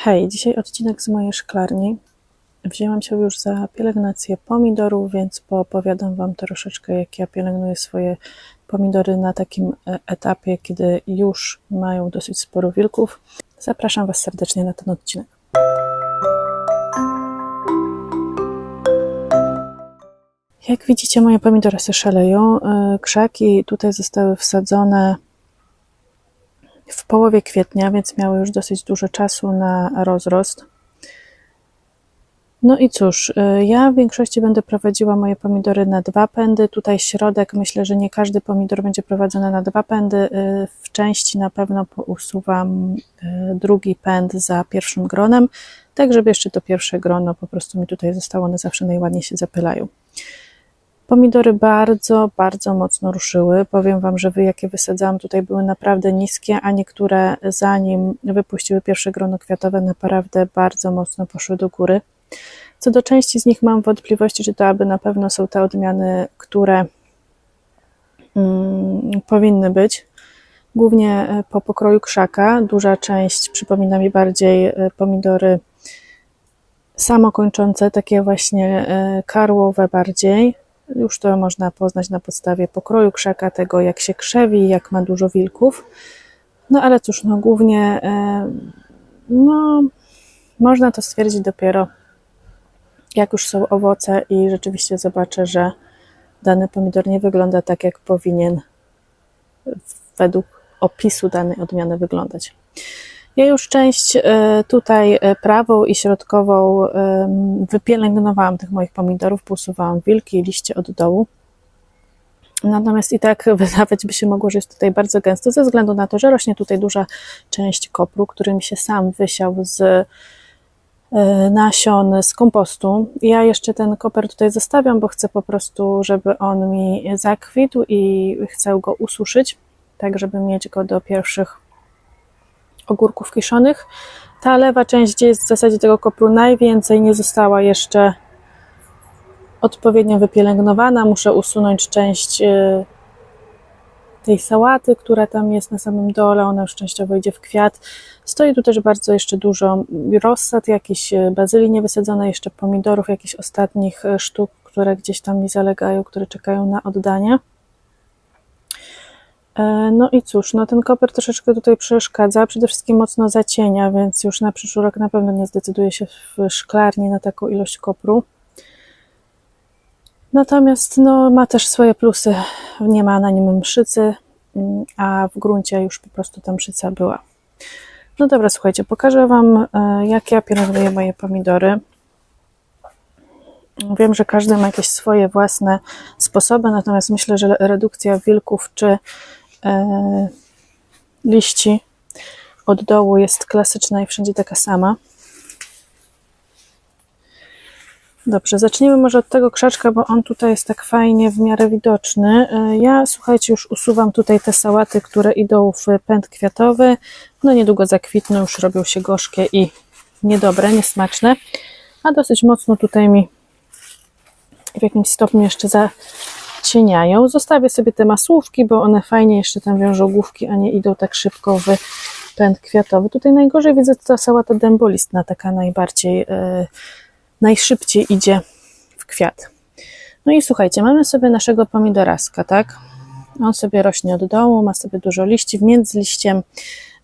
Hej, dzisiaj odcinek z mojej szklarni. Wzięłam się już za pielęgnację pomidorów, więc poopowiadam Wam troszeczkę, jak ja pielęgnuję swoje pomidory na takim e, etapie, kiedy już mają dosyć sporo wilków. Zapraszam Was serdecznie na ten odcinek. Jak widzicie, moje pomidory się szaleją. E, Krzaki tutaj zostały wsadzone w połowie kwietnia, więc miały już dosyć dużo czasu na rozrost. No i cóż, y, ja w większości będę prowadziła moje pomidory na dwa pędy. Tutaj środek, myślę, że nie każdy pomidor będzie prowadzony na dwa pędy. Y, w części na pewno usuwam y, drugi pęd za pierwszym gronem, tak żeby jeszcze to pierwsze grono po prostu mi tutaj zostało, one zawsze najładniej się zapylają. Pomidory bardzo, bardzo mocno ruszyły. Powiem Wam, że wy, jakie wysadzałam tutaj, były naprawdę niskie, a niektóre, zanim wypuściły pierwsze grono kwiatowe, naprawdę bardzo mocno poszły do góry. Co do części z nich mam wątpliwości, czy to aby na pewno są te odmiany, które mm, powinny być. Głównie e, po pokroju krzaka. Duża część przypomina mi bardziej e, pomidory samokończące, takie właśnie e, karłowe bardziej już to można poznać na podstawie pokroju krzaka, tego jak się krzewi, jak ma dużo wilków. No ale cóż, no głównie e, no, można to stwierdzić dopiero jak już są owoce i rzeczywiście zobaczę, że dany pomidor nie wygląda tak, jak powinien według opisu danej odmiany wyglądać. Ja już część e, tutaj e, prawą i środkową wypielęgnowałam tych moich pomidorów, posuwałam wilki i liście od dołu. Natomiast i tak wydawać by się mogło, że jest tutaj bardzo gęsto, ze względu na to, że rośnie tutaj duża część kopru, który mi się sam wysiał z e, nasion z kompostu. Ja jeszcze ten koper tutaj zostawiam, bo chcę po prostu, żeby on mi zakwitł i chcę go ususzyć, tak żeby mieć go do pierwszych ogórków kiszonych. Ta lewa część, gdzie jest w zasadzie tego kopru najwięcej, nie została jeszcze odpowiednio wypielęgnowana. Muszę usunąć część y, tej sałaty, która tam jest na samym dole, ona już częściowo idzie w kwiat. Stoi tu też bardzo jeszcze dużo rozsad, jakichś y, bazylii niewysadzone, jeszcze pomidorów, jakichś ostatnich y, sztuk, które gdzieś tam mi zalegają, które czekają na oddanie. E, no i cóż, no ten koper troszeczkę tutaj przeszkadza, przede wszystkim mocno zacienia, więc już na przyszły rok na pewno nie zdecyduję się w szklarni na taką ilość kopru. Natomiast no, ma też swoje plusy. Nie ma na nim mszycy, mm, a w gruncie już po prostu ta mszyca była. No dobra, słuchajcie, pokażę Wam, e, jak ja pielęgnuję moje pomidory. Wiem, że każdy ma jakieś swoje własne sposoby, natomiast myślę, że redukcja wilków czy liści od dołu jest klasyczna i wszędzie taka sama. Dobrze, zacznijmy może od tego krzaczka, bo on tutaj jest tak fajnie w miarę widoczny. E, ja, słuchajcie, już usuwam tutaj te sałaty, które idą w pęd kwiatowy. No niedługo zakwitną, już robią się gorzkie i niedobre, niesmaczne. A dosyć mocno tutaj mi w jakimś stopniu jeszcze za, cieniają. Zostawię sobie te masłówki, bo one fajnie jeszcze tam wiążą główki, a nie idą tak szybko w pęd kwiatowy. Tutaj najgorzej widzę ta sałata dębolistna, taka najbardziej, e, najszybciej idzie w kwiat. No i słuchajcie, mamy sobie naszego pomidoraska, tak? On sobie rośnie od dołu, ma sobie dużo liści, między liściem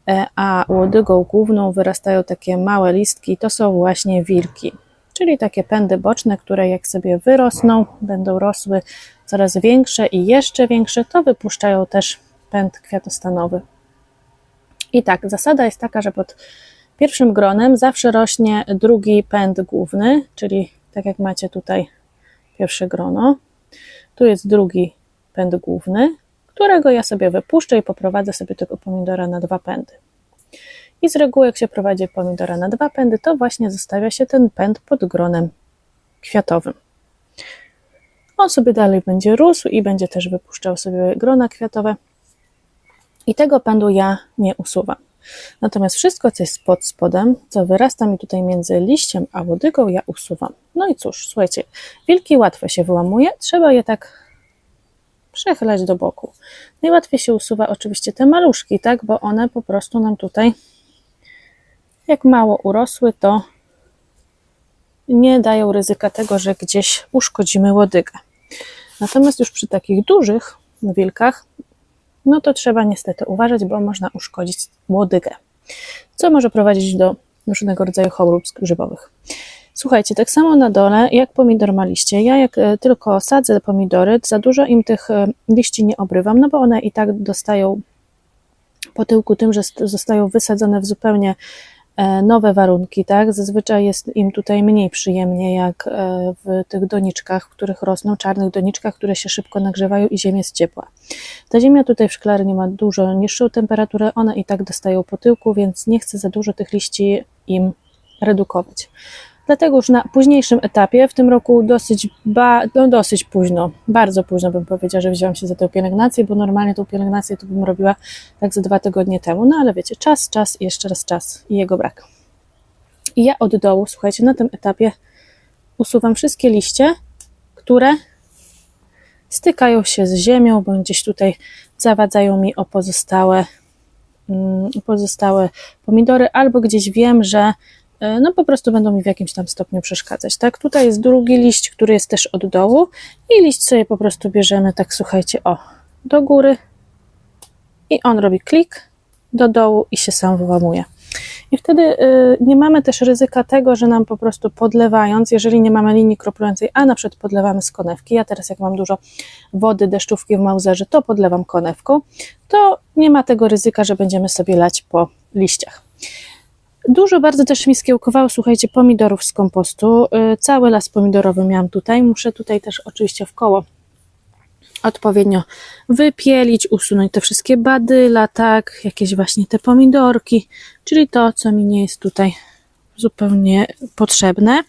e, a łodygą główną wyrastają takie małe listki, to są właśnie wilki czyli takie pędy boczne, które jak sobie wyrosną, będą rosły coraz większe i jeszcze większe, to wypuszczają też pęd kwiatostanowy. I tak, zasada jest taka, że pod pierwszym gronem zawsze rośnie drugi pęd główny, czyli tak jak macie tutaj pierwsze grono. Tu jest drugi pęd główny, którego ja sobie wypuszczę i poprowadzę sobie tego pomidora na dwa pędy. I z reguły, jak się prowadzi pomidora na dwa pędy, to właśnie zostawia się ten pęd pod gronem kwiatowym. On sobie dalej będzie rósł i będzie też wypuszczał sobie grona kwiatowe. I tego pędu ja nie usuwam. Natomiast wszystko, co jest pod spodem, co wyrasta mi tutaj między liściem a łodygą, ja usuwam. No i cóż, słuchajcie, wilki łatwo się wyłamuje, trzeba je tak przechylać do boku. Najłatwiej się usuwa oczywiście te maluszki, tak, bo one po prostu nam tutaj Jak mało urosły, to nie dają ryzyka tego, że gdzieś uszkodzimy łodygę. Natomiast już przy takich dużych wilkach, no to trzeba niestety uważać, bo można uszkodzić łodygę, co może prowadzić do różnego rodzaju chorób grzybowych. Słuchajcie, tak samo na dole, jak pomidor ma liście. Ja jak e, tylko sadzę pomidory, za dużo im tych e, liści nie obrywam, no bo one i tak dostają po tyłku tym, że st- zostają wysadzone w zupełnie nowe warunki, tak? Zazwyczaj jest im tutaj mniej przyjemnie jak e, w tych doniczkach, w których rosną, czarnych doniczkach, które się szybko nagrzewają i ziemia jest ciepła. Ta ziemia tutaj w szklarni ma dużo niższą temperaturę, one i tak dostają po tyłku, więc nie chcę za dużo tych liści im redukować. Dlatego już na późniejszym etapie, w tym roku dosyć, ba, no dosyć późno, bardzo późno bym powiedziała, że wziąłam się za tę pielęgnację, bo normalnie tą pielęgnację to bym robiła tak ze dwa tygodnie temu, no ale wiecie, czas, czas i jeszcze raz czas i jego brak. I ja od dołu, słuchajcie, na tym etapie usuwam wszystkie liście, które stykają się z ziemią, bądź gdzieś tutaj zawadzają mi o pozostałe, mm, pozostałe pomidory, albo gdzieś wiem, że no po prostu będą mi w jakimś tam stopniu przeszkadzać, tak? Tutaj jest drugi liść, który jest też od dołu i liść sobie po prostu bierzemy, tak słuchajcie, o, do góry i on robi klik do dołu i się sam wyłamuje. I wtedy y, nie mamy też ryzyka tego, że nam po prostu podlewając, jeżeli nie mamy linii kroplującej, a na przykład podlewamy z konewki, ja teraz jak mam dużo wody, deszczówki w małzerze, to podlewam konewką, to nie ma tego ryzyka, że będziemy sobie lać po liściach. Dużo bardzo też mi skiełkowało, słuchajcie, pomidorów z kompostu. Y, Cały las pomidorowy miałam tutaj. Muszę tutaj też oczywiście w koło odpowiednio wypielić, usunąć te wszystkie badyla, tak, jakieś właśnie te pomidorki, czyli to, co mi nie jest tutaj zupełnie potrzebne.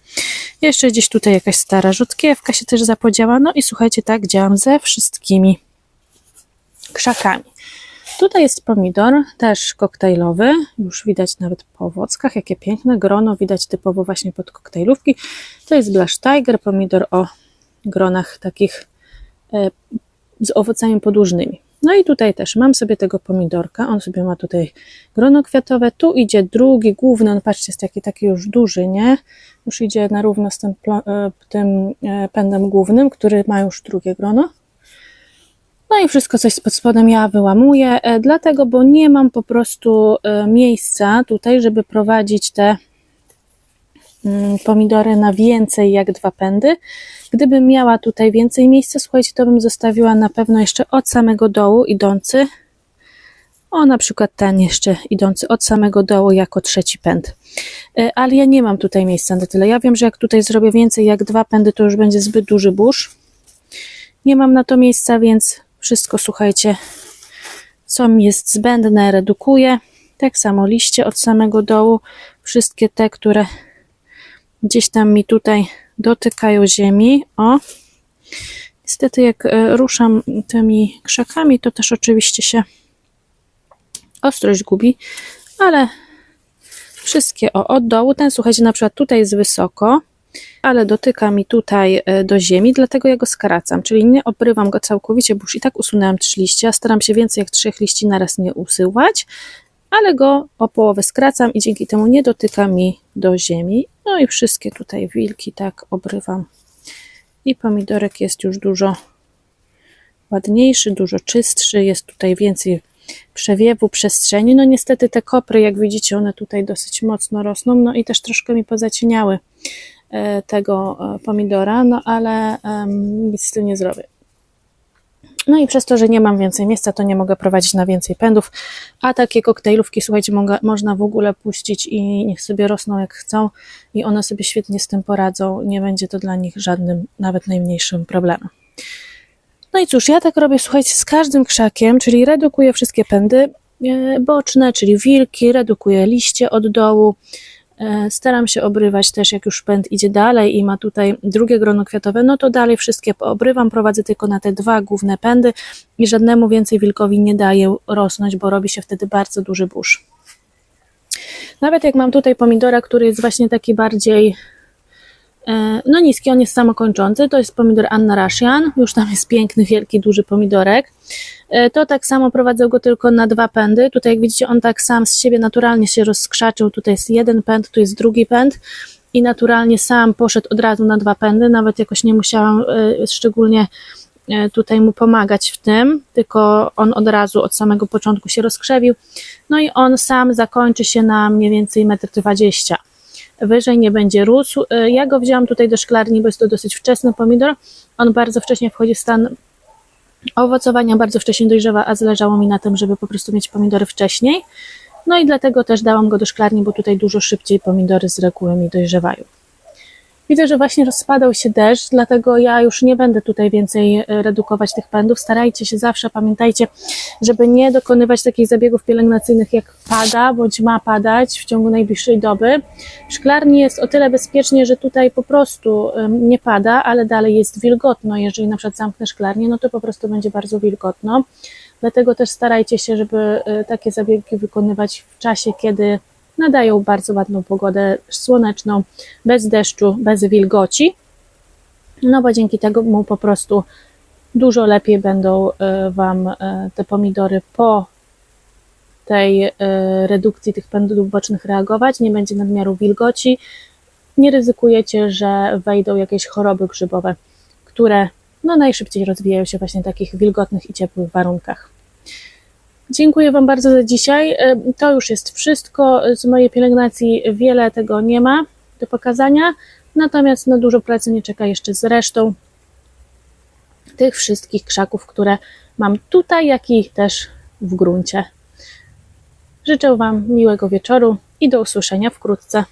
Jeszcze gdzieś tutaj jakaś stara rzutkiewka się też zapodziała. No i słuchajcie, tak działam ze wszystkimi krzakami. Tutaj jest pomidor, też koktajlowy, już widać nawet po owockach, jakie piękne grono, widać typowo właśnie pod koktajlówki. To jest Blush Tiger, pomidor o gronach takich e, z owocami podłużnymi. No i tutaj też mam sobie tego pomidorka, on sobie ma tutaj grono kwiatowe, tu idzie drugi, główny, on patrzcie, jest taki, taki już duży, nie? Już idzie na równo z tym, e, tym e, pędem głównym, który ma już drugie grono. No i wszystko coś pod spodem ja wyłamuję, e, dlatego, bo nie mam po prostu e, miejsca tutaj, żeby prowadzić te mm, pomidory na więcej jak dwa pędy. Gdybym miała tutaj więcej miejsca, słuchajcie, to bym zostawiła na pewno jeszcze od samego dołu idący. O, na przykład ten jeszcze idący od samego dołu jako trzeci pęd. E, Ale ja nie mam tutaj miejsca na tyle. Ja wiem, że jak tutaj zrobię więcej jak dwa pędy, to już będzie zbyt duży burz. Nie mam na to miejsca, więc wszystko, słuchajcie, co mi jest zbędne, redukuję. Tak samo liście od samego dołu, wszystkie te, które gdzieś tam mi tutaj dotykają ziemi. O, niestety jak e, ruszam tymi krzakami, to też oczywiście się ostrość gubi, ale wszystkie o, od dołu. Ten, słuchajcie, na przykład tutaj jest wysoko, ale dotyka mi tutaj e, do ziemi, dlatego ja go skracam, czyli nie obrywam go całkowicie, bo już i tak usunęłam trzy liście, a staram się więcej jak trzech liści naraz nie usyłać, ale go o połowę skracam i dzięki temu nie dotyka mi do ziemi. No i wszystkie tutaj wilki tak obrywam. I pomidorek jest już dużo ładniejszy, dużo czystszy, jest tutaj więcej przewiewu, przestrzeni. No niestety te kopry, jak widzicie, one tutaj dosyć mocno rosną, no i też troszkę mi pozacieniały tego e, pomidora, no ale nic z tym nie zrobię. No i przez to, że nie mam więcej miejsca, to nie mogę prowadzić na więcej pędów, a takie koktajlówki, słuchajcie, mogę, można w ogóle puścić i niech sobie rosną jak chcą i one sobie świetnie z tym poradzą, nie będzie to dla nich żadnym, nawet najmniejszym problemem. No i cóż, ja tak robię, słuchajcie, z każdym krzakiem, czyli redukuję wszystkie pędy e, boczne, czyli wilki, redukuję liście od dołu. E, Staram się obrywać też, jak już pęd idzie dalej i ma tutaj drugie grono kwiatowe, no to dalej wszystkie poobrywam, prowadzę tylko na te dwa główne pędy i żadnemu więcej wilkowi nie daję rosnąć, bo robi się wtedy bardzo duży burz. Nawet jak mam tutaj pomidora, który jest właśnie taki bardziej No niski, on jest samokończący, to jest pomidor Anna Russian, już tam jest piękny, wielki, duży pomidorek. E, To tak samo prowadzę go tylko na dwa pędy, tutaj jak widzicie on tak sam z siebie naturalnie się rozkrzaczył, tutaj jest jeden pęd, tu jest drugi pęd i naturalnie sam poszedł od razu na dwa pędy, nawet jakoś nie musiałam e, szczególnie e, tutaj mu pomagać w tym, tylko on od razu od samego początku się rozkrzewił. No i on sam zakończy się na mniej więcej 1,20 m. Wyżej nie będzie rósł. E, Ja go wzięłam tutaj do szklarni, bo jest to dosyć wczesny pomidor. On bardzo wcześnie wchodzi w stan owocowania, bardzo wcześnie dojrzewa, a zależało mi na tym, żeby po prostu mieć pomidory wcześniej. No i dlatego też dałam go do szklarni, bo tutaj dużo szybciej pomidory z reguły mi dojrzewają. Widzę, że właśnie rozpadał się deszcz, dlatego ja już nie będę tutaj więcej e, redukować tych pędów. Starajcie się zawsze, pamiętajcie, żeby nie dokonywać takich zabiegów pielęgnacyjnych jak pada, bądź ma padać w ciągu najbliższej doby. Szklarni jest o tyle bezpiecznie, że tutaj po prostu nie pada, ale dalej jest wilgotno. Jeżeli na przykład zamknę szklarnię, no to po prostu będzie bardzo wilgotno. Dlatego też starajcie się, żeby e, takie zabiegi wykonywać w czasie, kiedy nadają bardzo ładną pogodę słoneczną, bez deszczu, bez wilgoci. No bo dzięki temu po prostu dużo lepiej będą e, Wam e, te pomidory po tej e, redukcji tych pędów bocznych reagować, nie będzie nadmiaru wilgoci, nie ryzykujecie, że wejdą jakieś choroby grzybowe, które no, najszybciej rozwijają się właśnie w takich wilgotnych i ciepłych warunkach. Dziękuję Wam bardzo za dzisiaj. E, To już jest wszystko. Z mojej pielęgnacji wiele tego nie ma do pokazania, natomiast no, dużo pracy nie czeka jeszcze z resztą tych wszystkich krzaków, które mam tutaj, jak i też w gruncie. Życzę Wam miłego wieczoru i do usłyszenia wkrótce.